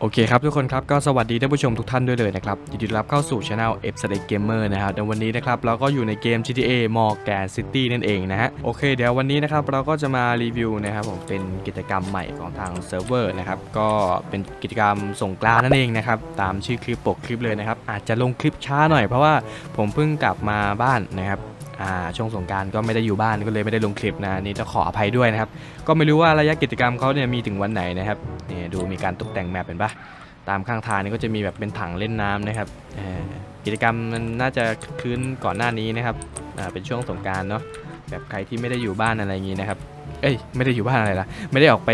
โอเคครับทุกคนครับก็สวัสดีท่านผู้ชมทุกท่านด้วยเลยนะครับยินดีต้อนรับเข้าสู่ช anel F s t a Gamer นะครับในวันนี้นะครับเราก็อยู่ในเกม GTA Morgan City นั่นเองนะฮะโอเคเดี๋ยววันนี้นะครับเราก็จะมารีวิวนะครับผมเป็นกิจกรรมใหม่ของทางเซิร์ฟเวอร์นะครับก็เป็นกิจกรรมส่งกรานนั่นเองนะครับตามชื่อคลิปปกคลิปเลยนะครับอาจจะลงคลิปช้าหน่อยเพราะว่าผมเพิ่งกลับมาบ้านนะครับ อ่าช่วงสงการก็ไม่ได้อยู่บ้านก็เลยไม่ได้ลงคลิปนะนี่จะขออภัยด้วยนะครับ ก็ไม่รู้ว่าระยะกิจกรรมเขาเนี่ยมีถึงวันไหนนะครับนี่ดูมีการตกแต่งแมปเป็นปะตามข้างทางนี่ก็จะมีแบบเป็นถังเล่นน้ำนะครับกิจกรรมมันน่าจะคืนก่อนหน้านี้นะครับเป็นช่วงสงการเนาะ แบบใครที่ไม่ได้อยู่บ้านอะไรอย่างนี้นะครับ เอ้ยไม่ได้อยู่บ้านอะไรล่ะไม่ได้ออกไป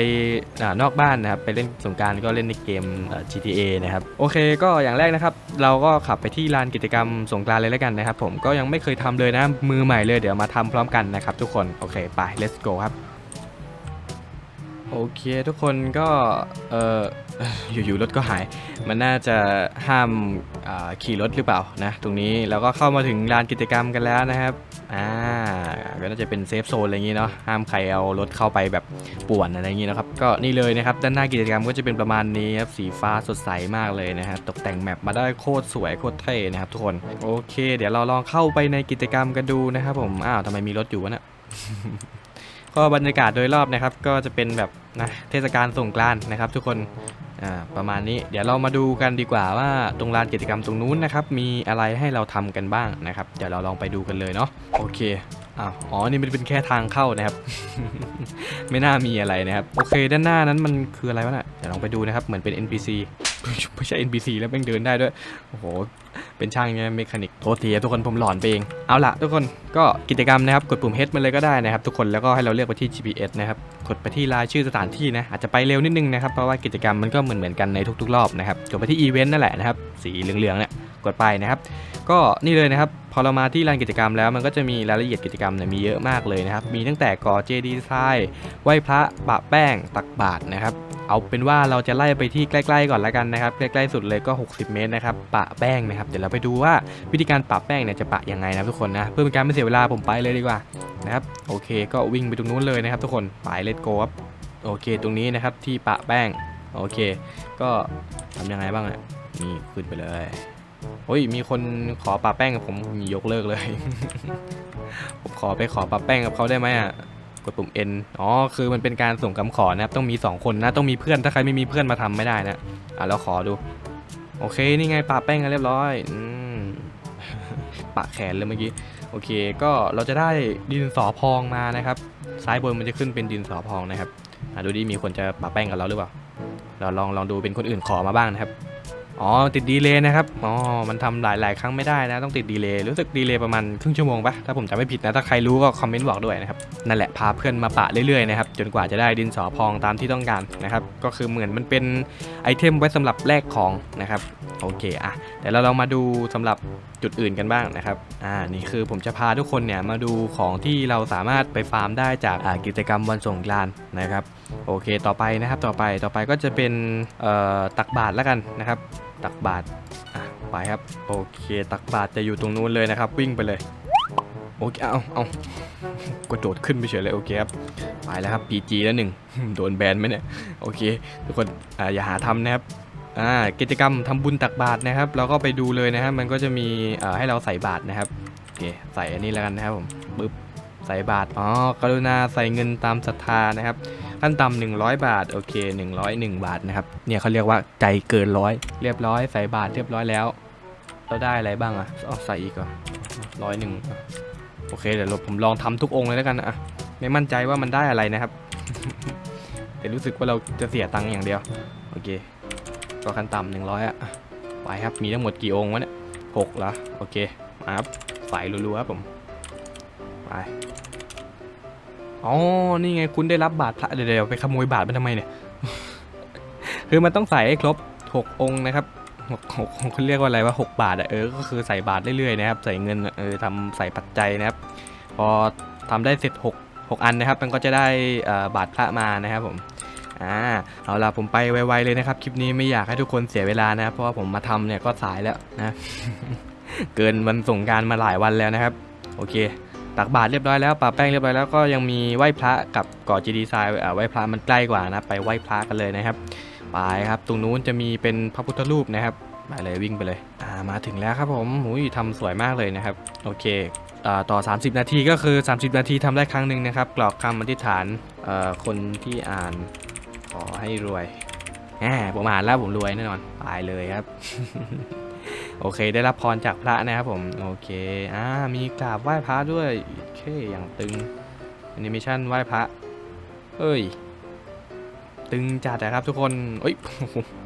อนอกบ้านนะครับไปเล่นสงการก็เล่นในเกม GTA นะครับโอเคก็อย่างแรกนะครับ เราก็ขับไปที่ลานกิจกรรมสงการเลยแล้วกันนะครับ ผมก็ยังไม่เคยทำเลยนะมือใหม่เลยเดี๋ยวมาทำพร้อมกันนะครับทุกคนโอเคไป let's go ครับ โอเคทุกคนก็เอออยู่ๆรถก็หาย มันน่าจะห้ามขี่รถหรือเปล่านะ ตรงนี้เราก็เข้ามาถึงลานกิจกรรมกันแล้วนะครับอ่าก็น่าจะเป็นเซฟโซนอะไรอย่างงี้เนาะห้ามใครเอารถเข้าไปแบบป่วนอะไรอย่างงี้นะครับก็นี่เลยนะครับด้านหน้ากิจกรรมก็จะเป็นประมาณนี้ครับสีฟ้าสดใสมากเลยนะฮะตกแต่งแมปมาได้โคตรสวยโคตรเท่นะครับทุกคนโอเค เดี๋ยวเราลองเข้าไปในกิจกรรมกันดูนะครับผมอ้าวทำไมมีรถอยู่วะเนี่ย ก็บรรยากาศโดยรอบนะครับ ก็จะเป็นแบบนะเทศกาลสงกรานต์นะครับ ทุกคนประมาณนี้เดี๋ยวเรามาดูกันดีกว่าว่าตรงลานกิจกรรมตรงนู้นนะครับ มีอะไรให้เราทำกันบ้างนะครับ เดี๋ยวเราลองไปดูกันเลยเนาะโอเคอ้าวอ๋อนี่มันเป็นแค่ทางเข้านะครับ ไม่น่ามีอะไรนะครับ โอเค ด้านหน้านั้นมันคืออะไรวะน่ะเดี๋ยวลองไปดูนะครับ เหมือนเป็น NPC ไม่ใช่ NPC แล้วแม่งเดินได้ด้วย โอ้โห เป็นช่างเนี่ยเมคานิกโทษทีทุกคนผมหลอนไปเอง เอาล่ะทุกคนก็กิจกรรมนะครับ กดปุ่ม H มันเลยก็ได้นะครับ ทุกคนแล้วก็ให้เราเลือกไปที่ GPS นะครับ กดไปที่รายชื่อสถานที่นะ อาจจะไปเร็วนิดนึงนะครับ เพราะว่ากิจกรรมมันก็เหมือนเหมือนกันในทุกๆ รอบนะครับ กดไปที่อีเวนต์นั่นแหละนะครับ สีเหลืองๆเนี่ย กดไปนะครับ ก็นี่เลยนะครับ พอเรามาที่ลานกิจกรรมแล้วมันก็จะมีรายละเอียดกิจกรรมเนี่ยมีเยอะมากเลยนะครับ มีตั้งแต่ก่อเจดีย์ทรายไหว้พระปะแป้งตักบาตรนะครับเอาเป็นว่าเราจะไล่ไปที่ใกล้ๆก่อนละกันนะครับ ใกล้ๆสุดเลยก็ 60 เมตรนะครับปะแป้งนะครับ เดี๋ยวเราไปดูว่าวิธีการปะแป้งเนี่ยจะปะยังไงนะทุกคนนะเพื่อเป็นการไม่เสียเวลาผมไปเลยดีกว่านะครับโอเค ก็วิ่งไปตรงนู้นเลยนะครับ ทุกคนไปเลตโกครับโอเค ตรงนี้นะครับที่ปะแป้งโอเค ก็ทำยังไงบ้างอะนี่ขึ้นไปเลย โอ้ยมีคนขอปะแป้งกับผมมียกเลิกเลย ผมขอไปขอปะแป้งกับเขาได้ไหมอะกดปุ่ม N อ๋อ คือมันเป็นการส่งคำขอนะครับ ต้องมี 2 คนนะ ต้องมีเพื่อน ถ้าใครไม่มีเพื่อนมาทำไม่ได้นะ อะแล้วขอดู โอเค นี่ไงปะแป้งกันเรียบร้อย อืม ปะแขนเลยเมื่อกี้ โอเค ก็เราจะได้ดินสอพองมานะครับ ซ้ายบนมันจะขึ้นเป็นดินสอพองนะครับ อะดูดิ มีคนจะปะแป้งกับเราหรือเปล่า เราลองลองดูเป็นคนอื่นขอมาบ้างนะครับ อ๋อติดดีเลย์นะครับอ๋อมันทำหลายหลายครั้งไม่ได้นะต้องติดดีเลย์รู้สึกดีเลย์ประมาณครึ่งชั่วโมงปะถ้าผมจำไม่ผิดนะถ้าใครรู้ก็คอมเมนต์บอกด้วยนะครับนั่นแหละพาเพื่อนมาปะเรื่อย ๆ นะครับจนกว่าจะได้ดินสอพองตามที่ต้องการนะครับก็คือเหมือนมันเป็นไอเทมไว้สำหรับแลกของนะครับโอเคอะเดี๋ยวเราลองมาดูสำหรับจุดอื่นกันบ้างนะครับอ่านี่คือผมจะพาทุกคนเนี่ยมาดูของที่เราสามารถไปฟาร์มได้จากกิจกรรมวันสงกรานต์นะครับโอเคต่อไปนะครับต่อไปต่อไปก็จะเป็นตักบาตรแล้วกันนะครับ ตักบาตรอะไปครับโอเค ตักบาตรจะอยู่ตรงนู้นเลยนะครับ วิ่งไปเลยโอเคเอาเอากระโดดขึ้นไปเฉยเลยโอเคครับไปแล้วครับ PG แล้วหนึ่งโดนแบนไหมเนี่ยโอเค ทุกคนออย่าหาทำนะครับอ่ากิจกรรมทำบุญตักบาตรนะครับเราก็ไปดูเลยนะครับมันก็จะมีให้เราใส่บาตรนะครับโอเคใส่อันนี้แล้วกันนะครับผมปึ๊บใส่บาตรอ๋อกรุณาใส่เงินตามศรัทธานะครับ ขั้นต่ำ100บาท โอเค101บาทนะครับ เนี่ยเขาเรียกว่าใจเกินร้อยเรียบร้อยใส่บาทเรียบร้อยแล้ว เราได้อะไรบ้างอะอ๋อใส่อีกเหรอร้อยหนึ่งโอเคเดี๋ยวผมลองทำทุกองค์เลยแล้วกันนะอะไม่มั่นใจว่ามันได้อะไรนะครับ แต่รู้สึกว่าเราจะเสียตังค์อย่างเดียว โอเค ก็ขั้นต่ำหนึ่งร้อยอะไปครับมีทั้งหมดกี่องค์วะเนี่ยหกเหรอโอเคมาครับใส่รัวๆครับผมไป อ๋อ นี่ไงคุณได้รับบาทพระเดี๋ยวเดี๋ยวไปขโมยบาทมันทำไมเนี่ย คือมันต้องใส่ให้ครบ 6 องค์นะครับหกหกเขาเรียกว่าอะไรว่า 6 บาทอะเออ ก็คือใส่บาทเรื่อยๆนะครับ ใส่เงิน เออทำใส่ปัจจัยนะครับ พอทำได้เสร็จ 6 6 อันนะครับ มันก็จะได้บาทพระมานะครับผม อ่า เอาล่ะผมไปไวๆเลยนะครับ คลิปนี้ไม่อยากให้ทุกคนเสียเวลานะครับเพราะว่าผมมาทำเนี่ยก็สายแล้วนะ เกินวันส่งการมาหลายวันแล้วนะครับ โอเค ตักบาตรเรียบร้อยแล้วปาแป้งเรียบร้อยแล้วก็ยังมีไหว้พระกับก่อจีดีไซน์ไหว้พระมันใกล้กว่านะไปไหว้พระกันเลยนะครับไปครับตรงนู้นจะมีเป็นพระพุทธรูปนะครับไปเลยวิ่งไปเลยอ่ามาถึงแล้วครับผมหุยทำสวยมากเลยนะครับโอเคอ่าต่อ 30 นาทีก็คือ 30 นาทีทำได้ครั้งหนึ่งนะครับ กรอกคำอธิษฐานคนที่อ่านขอให้รวยแหมผมอ่านแล้วผมรวยแน่นอนตายเลยครับ โอเค ได้รับพรจากพระนะครับผมโอเคอ่ามีกราบไหว้พระด้วยโอเคอย่างตึงแอนิเมชันไหว้พระเอ้ยตึงจัดนะครับทุกคนเอ้ย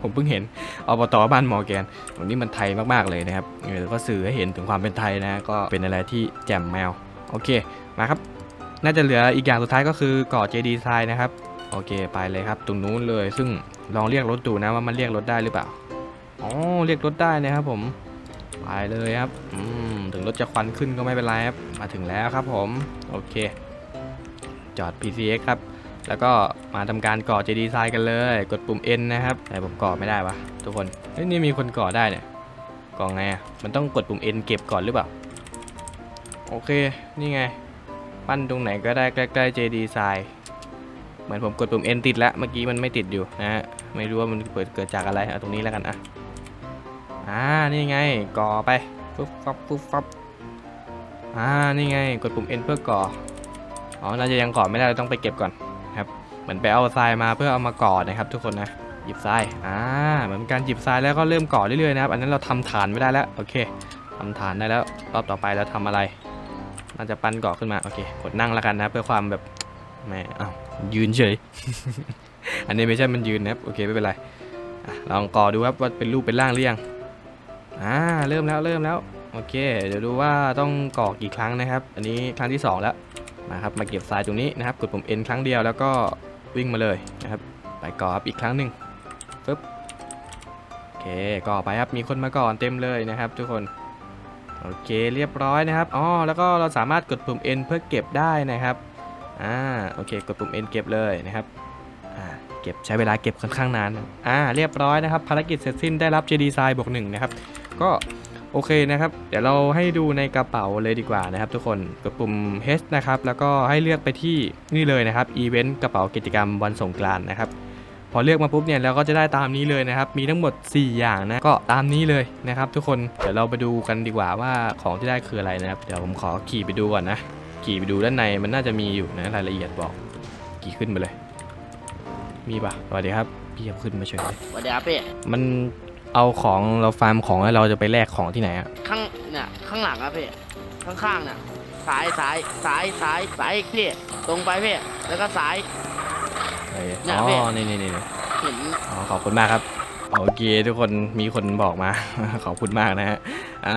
ผมเพิ่งเห็นอบตบ้านมอแกนวันนี้มันไทยมากๆเลยนะครับเออก็สื่อให้เห็นถึงความเป็นไทยนะ ก็เป็นอะไรที่แจ่มแมว โอเค มาครับ น่าจะเหลืออีกอย่างสุดท้ายก็คือก่อเจดีไซน์นะครับ โอเค ไปเลยครับ ตรงนู้นเลย ซึ่งลองเรียกรถดูนะว่ามันเรียกรถได้หรือเปล่า อ๋อเรียกรถได้นะครับผมไปเลยครับอืมถึงรถจะควันขึ้นก็ไม่เป็นไรครับมาถึงแล้วครับผมโอเค จอด PCX ครับ แล้วก็มาทำการก่อ JD ไซน์กันเลย กดปุ่ม N นะครับแต่ผมก่อไม่ได้วะทุกคนเฮ้ยนี่มีคนก่อได้เนี่ยก่อไงอะมันต้องกดปุ่ม N เก็บก่อนหรือเปล่าโอเคนี่ไง ปั้นตรงไหนก็ได้ใกล้ๆ JD ไซน์เหมือนผมกดปุ่ม N ติดแล้วเมื่อกี้มันไม่ติดอยู่นะฮะไม่รู้ว่ามันเปิดเกิดจากอะไรเอาตรงนี้แล้วกันอะ อ่า นี่ไง ก่อไปปุ๊บฟับปุ๊บฟับอ่า นี่ไง กดปุ่ม N เพื่อก่อ อ๋อ เราจะยังก่อไม่ได้ เราต้องไปเก็บก่อนครับ เหมือนไปเอาทรายมาเพื่อเอามาก่อนะครับ ทุกคนนะ หยิบทราย อ่า เหมือนการหยิบทรายแล้วก็เริ่มก่อเรื่อยๆนะครับ อันนั้นเราทำฐานไม่ได้แล้ว โอเคทำฐานได้แล้ว รอบต่อไปเราทำอะไรน่าจะปั้นก่อขึ้นมา โอเค กดนั่งแล้วกันนะ เพื่อความแบบแหมอ้าวยืนเฉย อันนี้ไม่ใช่มันยืนนะครับ โอเค ไม่เป็นไรลองก่อดูครับว่าเป็นรูปเป็นร่างหรือยัง อ่าเริ่มแล้วเริ่มแล้วโอเค เดี๋ยวดูว่าต้องก่อกี่ครั้งนะครับ อันนี้ครั้งที่สองแล้วมาครับมาเก็บทรายตรงนี้นะครับ กดปุ่ม N ครั้งเดียวแล้วก็วิ่งมาเลยนะครับไปก่อบอีกครั้งหนึ่งปึ๊บโอเคก่อไปครับมีคนมาก่อนเต็มเลยนะครับ ทุกคนโอเคเรียบร้อยนะครับอ๋อแล้วก็เราสามารถกดปุ่ม N เพื่อเก็บได้นะครับอ่าโอเค กดปุ่ม N เก็บเลยนะครับอ่าเก็บใช้เวลาเก็บค่อนข้างนานอ่าเรียบร้อยนะครับ ภารกิจเสร็จสิ้นได้รับ JD ทรายบวกหนึ่งนะครับ ก็โอเคนะครับ เดี๋ยวเราให้ดูในกระเป๋าเลยดีกว่านะครับ ทุกคนกดปุ่ม H นะครับ แล้วก็ให้เลือกไปที่นี่เลยนะครับอีเวนต์กระเป๋ากิจกรรมวันสงกรานต์นะครับ พอเลือกมาปุ๊บเนี่ยเราก็จะได้ตามนี้เลยนะครับ มีทั้งหมด 4 อย่างนะ ก็ตามนี้เลยนะครับ ทุกคน เดี๋ยวเราไปดูกันดีกว่าว่าของที่ได้คืออะไรนะครับ เดี๋ยวผมขอขี่ไปดูก่อนนะ ขี่ไปดูด้านในมันน่าจะมีอยู่นะรายละเอียดบอก ขี่ขึ้นไปเลย มีปะสวัสดีครับพี่จะขึ้นมาเฉยเลยสวัสดีครับพี่มัน เอาของเราฟาร์มของแล้วเราจะไปแลกของที่ไหนอะข้างเนี่ยข้างหลังครับพี่ข้างๆเนี่ยซ้ายซ้ายซ้ายซ้ายซ้ายอีกพี่ตรงไปพี่แล้วก็ซ้าย เอ้ยเนี่ยอ๋พี่อนี่นี่นี่เห็นอ๋อขอบคุณมากครับโอเคทุกคนมีคนบอกมา ขอบคุณมากนะฮะอ่า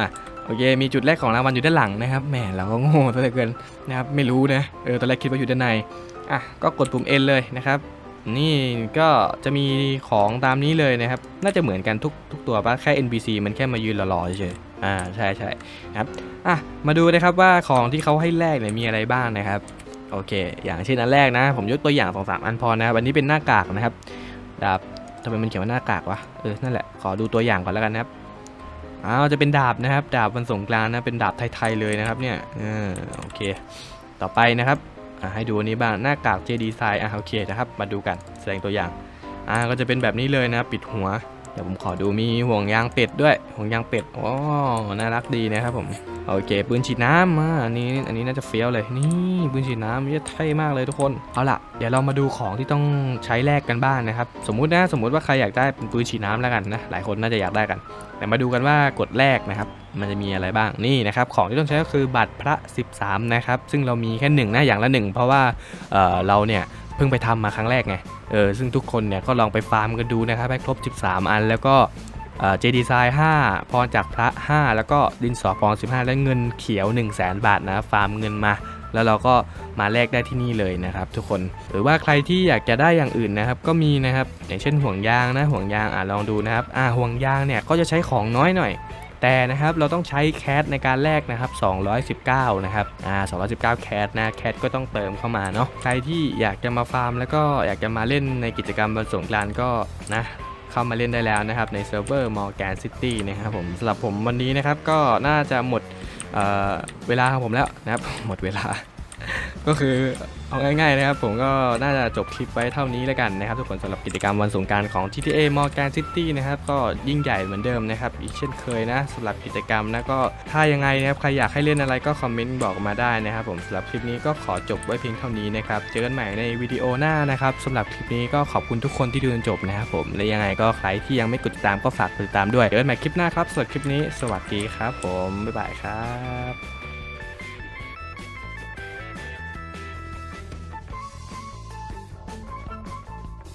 โอเคมีจุดแรกของรางวัลอยู่ด้านหลังนะครับแหมเราก็โง่ซะเหลือเกินนะครับไม่รู้นะเออตอนแรกคิดว่าอยู่ด้านในอะก็กดปุ่ม N เลยนะครับ นี่ก็จะมีของตามนี้เลยนะครับ น่าจะเหมือนกันทุกทุกตัวปะแค่ NPC มันแค่มายืนรอๆเฉยๆอ่าใช่ใช่ครับอะมาดูนะครับว่าของที่เขาให้แลกเนี่ยมีอะไรบ้างนะครับโอเค อย่างเช่นอันแรกนะ ผมยกตัวอย่างสองสามอันพอนะครับอันนี้เป็นหน้ากากนะครับดาบทำไมมันเขียนว่าหน้ากากวะเออนั่นแหละขอดูตัวอย่างก่อนแล้วกันนะครับอ้าวจะเป็นดาบนะครับ ดาบวันสงกรานนะเป็นดาบไทยๆเลยนะครับเนี่ยเออโอเค ต่อไปนะครับ อ่าให้ดูอันนี้บ้างหน้ากาก JD ไซอะโอเคนะครับ มาดูกันแสดงตัวอย่างอ่าก็จะเป็นแบบนี้เลยนะ ปิดหัว เดี๋ยวผมขอดูมีห่วงยางเป็ดด้วย ห่วงยางเป็ดอ๋อน่ารักดีนะครับผมโอเคปืนฉีดน้ำอ่าอันนี้อันนี้น่าจะเฟี้ยวเลยนี่ปืนฉีดน้ำนี่เท่มากเลยทุกคนเอาล่ะเดี๋ยวเรามาดูของที่ต้องใช้แลกกันบ้างนะครับสมมุตินะสมมุติว่าใครอยากได้เป็นปืนฉีดน้ำแล้วกันนะหลายคนน่าจะอยากได้กัน แต่มาดูกันว่ากดแรกนะครับมันจะมีอะไรบ้างนี่นะครับของที่ต้องใช้ก็คือบัตรพระ 13 นะครับซึ่งเรามีแค่หนึ่งนะอย่างละหนึ่งเพราะว่าเเราเนี่ย เพิ่งไปทำมาครั้งแรกไง เออ ซึ่งทุกคนเนี่ยก็ลองไปฟาร์มกันดูนะครับให้ครบ 13 อัน แล้วก็เจดีไซน์5พรจากพระ 5 แล้วก็ดินสอพร15 และเงินเขียว 1 0 0 0 0แบาทนะ ฟาร์มเงินมา แล้วเราก็มาแลกได้ที่นี่เลยนะครับ ทุกคน หรือว่าใครที่อยากจะได้อย่างอื่นนะครับ ก็มีนะครับ อย่างเช่นห่วงยางนะ ห่วงยาง อะลองดูนะครับ อ่าห่วงยางเนี่ยก็จะใช้ของน้อยหน่อย แต่นะครับเราต้องใช้แคสในการแลกนะครับ 219 นะครับอ่า219 แคสนะแคสก็ต้องเติมเข้ามาเนาะใครที่อยากจะมาฟาร์ม แล้วก็อยากจะมาเล่นในกิจกรรมวันสงกรานต์ก็นะเข้ามาเล่นได้แล้วนะครับ ในเซิร์ฟเวอร์มอร์แกนซิตี้นะครับผมสำหรับผมวันนี้นะครับก็น่าจะหมดเเวลาของผมแล้วนะครับหมดเวลา ก็คือเอาง่ายๆนะครับ ผมก็น่าจะจบคลิปไว้เท่านี้แล้วกันนะครับ ทุกคนสำหรับกิจกรรมวันสงการของ GTA Morgan City นะครับ ก็ยิ่งใหญ่เหมือนเดิมนะครับ อีกเช่นเคยนะสำหรับกิจกรรมนะก็ถ้ายังไงนะครับใครอยากให้เล่นอะไรก็คอมเมนต์บอกมาได้นะครับผมสำหรับคลิปนี้ก็ขอจบไว้เพียงเท่านี้นะครับเจอกันใหม่ในวิดีโอหน้านะครับสำหรับคลิปนี้ก็ขอบคุณทุกคนที่ดูจนจบนะครับผมและยังไงก็ใครที่ยังไม่กดติดตามก็ฝากกดติดตามด้วยเจอกันใหม่คลิปหน้าครับสำหรับคลิปนี้ สวัสดีครับ ผมบ๊ายบายครับ